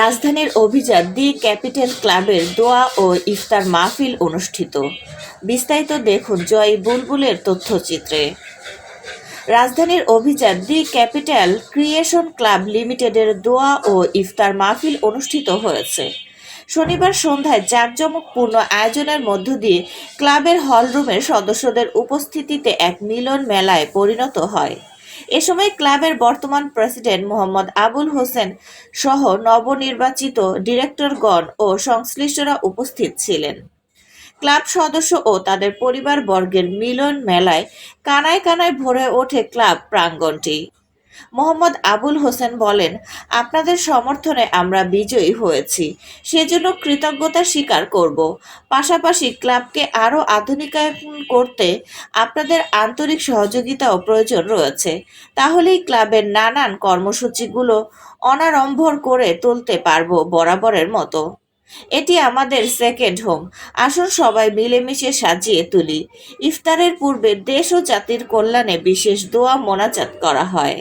রাজধানীর অভিজাত দি ক্যাপিটাল ক্লাবের দোয়া ও ইফতার মাহফিল অনুষ্ঠিত। বিস্তারিত দেখুন জয় বুলবুলের তথ্যচিত্রে। রাজধানীর অভিজাত দি ক্যাপিটাল ক্রিয়েশন ক্লাব লিমিটেডের দোয়া ও ইফতার মাহফিল অনুষ্ঠিত হয়েছে। শনিবার সন্ধ্যায় জাঁকজমকপূর্ণ আয়োজনের মধ্য দিয়ে ক্লাবের হলরুমের সদস্যদের উপস্থিতিতে এক মিলন মেলায় পরিণত হয়। এ সময় ক্লাবের বর্তমান প্রেসিডেন্ট মোহাম্মদ আবুল হোসেন সহ নবনির্বাচিত ডিরেক্টরগণ ও সংশ্লিষ্টরা উপস্থিত ছিলেন। ক্লাব সদস্য ও তাদের পরিবার বর্গের মিলন মেলায় কানায় কানায় ভরে ওঠে ক্লাব প্রাঙ্গণটি মোহাম্মদ আবুল হোসেন বলেন, আপনাদের সমর্থনে আমরা বিজয়ী হয়েছি, সেজন্য কৃতজ্ঞতা স্বীকার করব। পাশাপাশি ক্লাবকে আরও আধুনিকায়ন করতে আপনাদের আন্তরিক সহযোগিতাও প্রয়োজন রয়েছে। তাহলেই ক্লাবের নানান কর্মসূচিগুলো অনারম্ভর করে তুলতে পারব বরাবরের মতো। এটি আমাদের সেকেন্ড হোম। আসুন সবাই মিলেমিশে সাজিয়ে তুলি। ইফতারের পূর্বে দেশ ও জাতির কল্যাণে বিশেষ দোয়া মোনাজাত করা হয়।